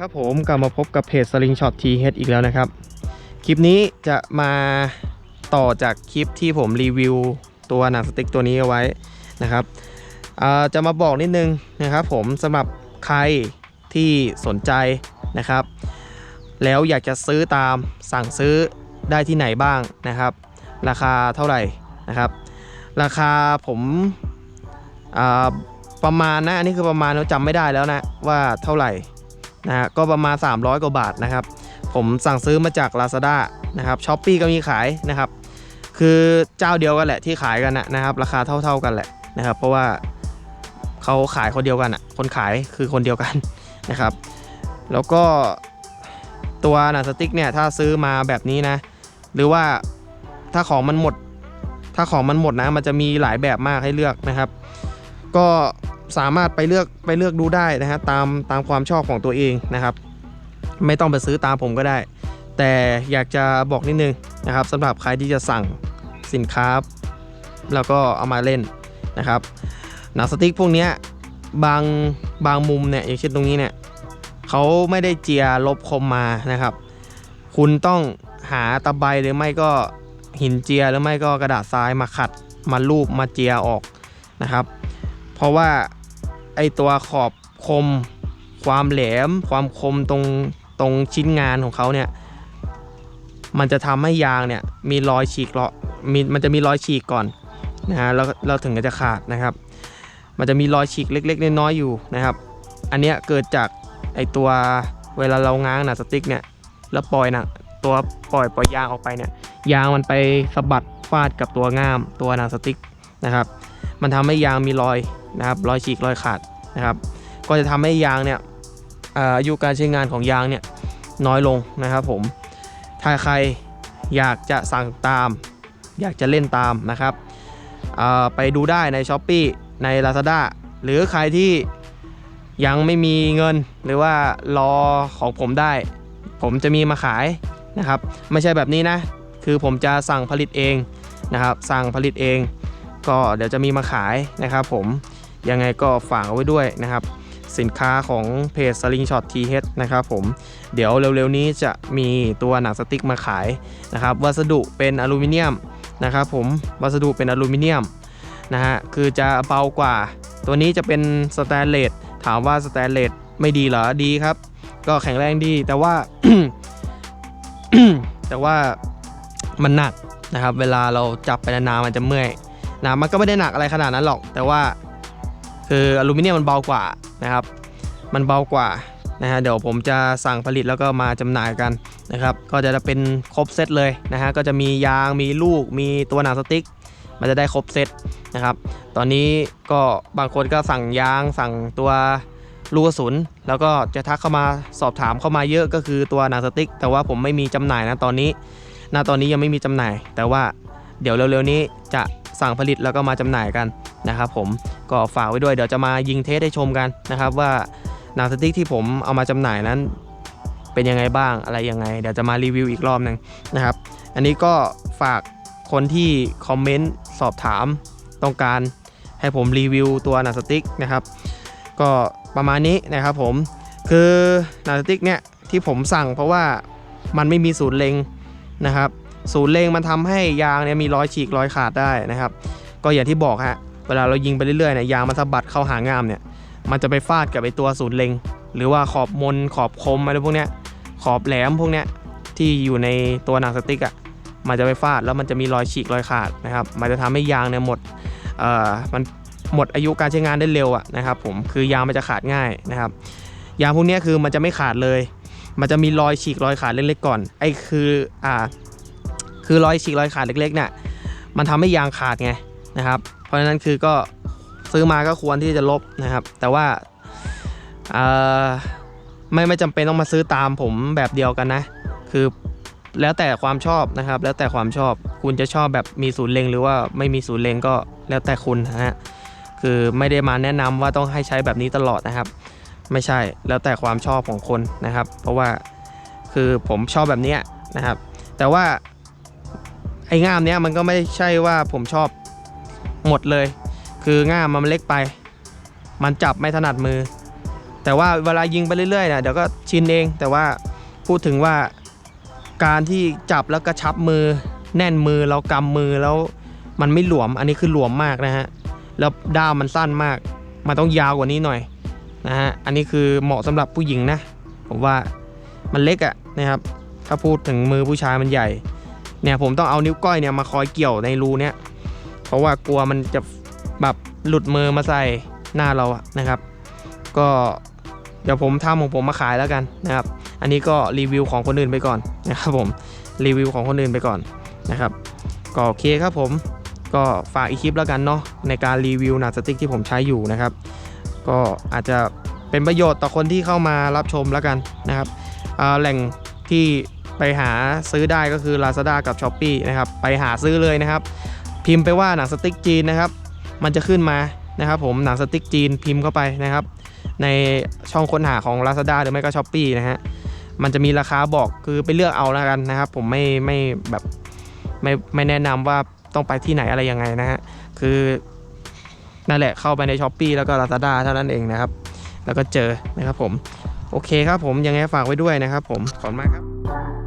ครับผมกลับมาพบกับเพจ Slingshot TH อีกแล้วนะครับ คลิปนี้จะมาต่อจากคลิปที่ผมรีวิวตัวหนังสติ๊กตัวนี้เอาไว้นะครับจะมาบอกนิดนึงนะครับผมสำหรับใครที่สนใจนะครับ แล้วอยากจะซื้อตามสั่งซื้อได้ที่ไหนบ้างนะครับ ราคาเท่าไหร่นะครับ ราคาผมประมาณนะอันนี้คือประมาณเราจำไม่ได้แล้วนะว่าเท่าไหร่ นะฮะก็ประมาณ 300 กว่าบาทนะครับ ผมสั่งซื้อมาจาก Lazada นะครับช้อปปีก็มีขายนะครับ คือเจ้าเดียวกันแหละที่ขายกันนะครับ ราคาเท่า ๆกันแหละนะครับ เพราะว่าเขาขายคนเดียวกันอะ คนขายคือคนเดียวกันนะครับ แล้วก็ตัวหนังสติ๊กเนี่ยถ้าซื้อมาแบบนี้นะ หรือว่าถ้าของมันหมด ถ้าของมันหมดนะ มันจะมีหลายแบบมากให้เลือกนะครับ ก็ สามารถไปเลือกไปเลือกดูได้นะฮะตามตามความชอบของตัวเองนะครับ ไม่ต้องไปซื้อตามผมก็ได้ แต่อยากจะบอกนิดนึงนะครับสำหรับใครที่จะสั่งสินค้า แล้วก็เอามาเล่นนะครับหนังสติ๊กพวกนี้บางบางมุมเนี่ยอย่างเช่นตรงนี้เนี่ยเขาไม่ได้เจียลบคมมานะครับ คุณต้องหาตะไบหรือไม่ก็หินเจียหรือไม่ก็กระดาษทรายมาขัดมาลูบมาเจียออกนะครับ เพราะว่า ไอตัวขอบคม ความแหลม ความคมตรงตรงชิ้นงานของเขาเนี่ยมันจะทำให้ยางเนี่ยมีรอยฉีกเลาะมีมันจะมีรอยฉีกก่อนนะฮะแล้วเราถึงจะขาดนะครับ มันจะมีรอยฉีกเล็ก ๆ น้อยๆอยู่นะครับ อันเนี้ยเกิดจากไอตัวเวลาเราง้างหนังสติ๊กเนี่ยแล้วปล่อยหนะตัวปล่อยปล่อยยางออกไปเนี่ยยางมันไปสะบัดฟาดกับตัวง่ามตัวหนังสติ๊กนะครับ มันทำให้ยางมีรอยนะครับรอยฉีกรอยขาดนะครับก็จะทำให้ยางเนี่ยอายุการใช้งานของยางเนี่ยน้อยลงนะครับผมถ้าใครอยากจะสั่งตาม อยากจะเล่นตามนะครับไปดูได้ใน s h อ p e e ใน Lazada หรือใครที่ยังไม่มีเงินหรือว่ารอของผมได้ ผมจะมีมาขายนะครับ ไม่ใช่แบบนี้นะ คือผมจะสั่งผลิตเองนะครับ สั่งผลิตเอง ก็เดี๋ยวจะมีมาขายนะครับผมยังไงก็ฝากเอาไว้ด้วยนะครับ สินค้าของเพจ Slingshot TH นะครับผมเดี๋ยวเร็วๆนี้จะมีตัวหนังสติ๊กมาขายนะครับวัสดุเป็นอลูมิเนียมนะครับผมวัสดุเป็นอลูมิเนียมนะฮะคือจะเบากว่า ตัวนี้จะเป็นสแตนเลสถามว่าสแตนเลสไม่ดีเหรอดีครับ ก็แข็งแรงดีแต่ว่า แต่ว่ามันหนักนะครับ เวลาเราจับไปนานๆมันจะเมื่อย นะมันก็ไม่ได้หนักอะไรขนาดนั้นหรอก แต่ว่าคืออลูมิเนียมมันเบากว่านะครับ มันเบากว่านะฮะเดี๋ยวผมจะสั่งผลิตแล้วก็มาจำหน่ายกันนะครับ ก็จะเป็นครบเซตเลยนะฮะก็จะมียางมีลูกมีตัวหนังสติ๊ก มันจะได้ครบเซตนะครับ ตอนนี้ก็บางคนก็สั่งยางสั่งตัวลูกกระสุนแล้วก็จะทักเข้ามาสอบถามเข้ามาเยอะก็คือตัวหนังสติ๊ก แต่ว่าผมไม่มีจำหน่ายนะตอนนี้ณตอนนี้ยังไม่มีจำหน่าย แต่ว่าเดี๋ยวเร็วๆนี้จะ สั่งผลิตแล้วก็มาจำหน่ายกันนะครับผมก็ฝากไว้ด้วยเดี๋ยวจะมายิงเทสให้ชมกันนะครับว่าหนังสติ๊กที่ผมเอามาจำหน่ายนั้น เป็นยังไงบ้างอะไรยังไง เดี๋ยวจะมารีวิวอีกรอบหนึ่งนะครับ อันนี้ก็ฝากคนที่คอมเมนต์สอบถามต้องการให้ผมรีวิวตัวหนังสติ๊กนะครับ ก็ประมาณนี้นะครับผมคือหนังสติ๊กเนี่ยที่ผมสั่งเพราะว่ามันไม่มีศูนย์เล็งนะครับ ศูนย์เล็งมันทำให้ยางเนี่ยมีรอยฉีกรอยขาดได้นะครับ ก็อย่างที่บอกฮะเวลาเรายิงไปเรื่อยๆเนี่ยยางมันสะบัดเข้าหางามเนี่ยมันจะไปฟาดกับไอตัวศูนย์เล็งหรือว่าขอบมนขอบคมอะไรพวกเนี้ยขอบแหลมพวกเนี้ยที่อยู่ในตัวหนังสติ๊กอะมันจะไปฟาดแล้วมันจะมีรอยฉีกรอยขาดนะครับ มันจะทำให้ยางเนี่ยหมดเอ่อมันหมดอายุการใช้งานได้เร็วอะนะครับผมคือยางมันจะขาดง่ายนะครับ ยางพวกเนี้ยคือมันจะไม่ขาดเลย มันจะมีรอยฉีกรอยขาดเล็กๆก่อนไอ้คืออ่า คือรอยฉีกรอยขาดเล็กๆเนี่ยมันทำให้ยางขาดไงนะครับ เพราะฉะนั้นคือก็ซื้อมาก็ควรที่จะลบนะครับ แต่ว่าไม่ไม่จำเป็นต้องมาซื้อตามผมแบบเดียวกันนะ คือแล้วแต่ความชอบนะครับ แล้วแต่ความชอบคุณจะชอบแบบมีศูนย์เลงหรือว่าไม่มีศูนย์เลงก็แล้วแต่คุณนะฮะคือไม่ได้มาแนะนำว่าต้องให้ใช้แบบนี้ตลอดนะครับ ไม่ใช่แล้วแต่ความชอบของคนนะครับ เพราะว่าคือผมชอบแบบนี้นะครับ แต่ว่า ไอ้ง่ามเนี้ยมันก็ไม่ใช่ว่าผมชอบหมดเลย คือง่ามมันเล็กไป มันจับไม่ถนัดมือ แต่ว่าเวลายิงไปเรื่อยๆเนี่ยเดี๋ยวก็ชินเอง แต่ว่าพูดถึงว่าการที่จับแล้วกระชับมือ แน่นมือเรากำมือแล้วมันไม่หลวมอันนี้คือหลวมมากนะฮะแล้วด้ามมันสั้นมาก มันต้องยาวกว่านี้หน่อยนะฮะอันนี้คือเหมาะสำหรับผู้หญิงนะผมว่ามันเล็กอะนะครับถ้าพูดถึงมือผู้ชายมันใหญ่ เนี่ยผมต้องเอานิ้วก้อยเนี่ยมาคอยเกี่ยวในรูเนี้ยเพราะว่ากลัวมันจะแบบหลุดมือมาใส่หน้าเราอะนะครับ ก็เดี๋ยวผมทำของผมมาขายแล้วกันนะครับ อันนี้ก็รีวิวของคนอื่นไปก่อนนะครับผมรีวิวของคนอื่นไปก่อนนะครับ ก็โอเคครับผมก็ฝากอีกคลิปแล้วกันเนาะในการรีวิวหนังสติ๊กที่ผมใช้อยู่นะครับ ก็อาจจะเป็นประโยชน์ต่อคนที่เข้ามารับชมแล้วกันนะครับอ่าแหล่งที่ ไปหาซื้อได้ก็คือ Lazada กับ s h อ p e e นะครับไปหาซื้อเลยนะครับ พิมพ์ไปว่าหนังสติ๊กจีนนะครับ มันจะขึ้นมานะครับ ผมหนังสติ๊กจีนพิมพ์เข้าไปนะครับ ในช่องค้นหาของ Lazada หรือไม่ก็ s h อ p e e นะฮะมันจะมีราคาบอกคือไปเลือกเอาแล้วกันนะครับ ผมไม่ไม่แบบไม่ไม่แนะนำว่าต้องไปที่ไหนอะไรยังไงนะฮะคือนั่นแหละเข้าไปใน s h อ p e e แล้วก็ Lazada เท่านั้นเองนะครับ แล้วก็เจอนะครับผมโอเคครับผมยังไงฝากไว้ด้วยนะครับผมขอบคุณมากครับ